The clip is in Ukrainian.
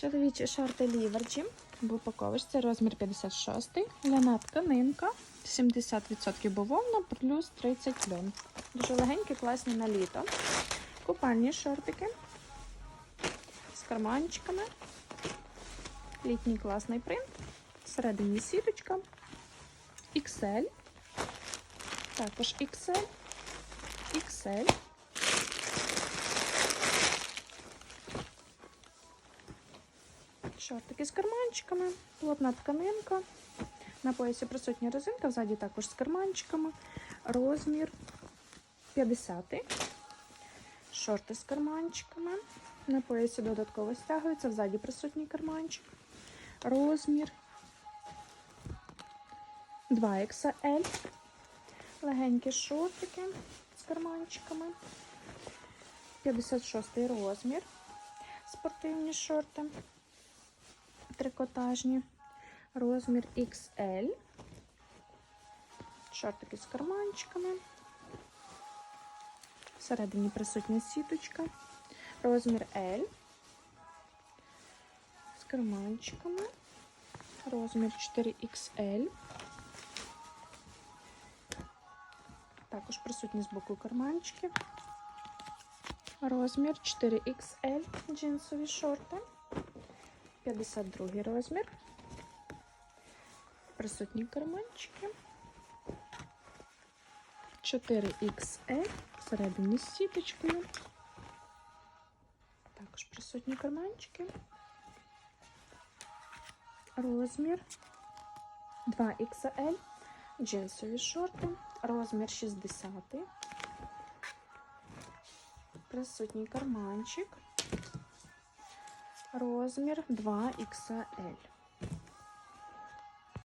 Чоловічі шорти ліверджі в упаковочці розмір 56, ляна тканинка, 70% бавовна, плюс 30 льон. Дуже легенькі, класні на літо. Купальні шортики з карманчиками. Літній класний принт. Всередині сіточка. XL. Також XL. XL. Шортики з карманчиками, плотна тканинка. На поясі присутня резинка, ззаді також з карманчиками. Розмір 50. Шорти з карманчиками. На поясі додатково стягується, ззаді присутній карманчик. Розмір 2XL. Легенькі шортики з карманчиками. 56 розмір. Спортивні шорти трикотажні. Розмір XL. Шортики з карманчиками. Всередині присутня сіточка. Розмір L. З карманчиками. Розмір 4XL. Також присутні з боку карманчики. Розмір 4XL. Джинсові шорти. 52 розмір. Присутні карманчики. 4XL всередині з сіточкою. Також присутні карманчики. Розмір 2XL. Джинсові шорти. Розмір 60. Присутній карманчик розмір 2XL.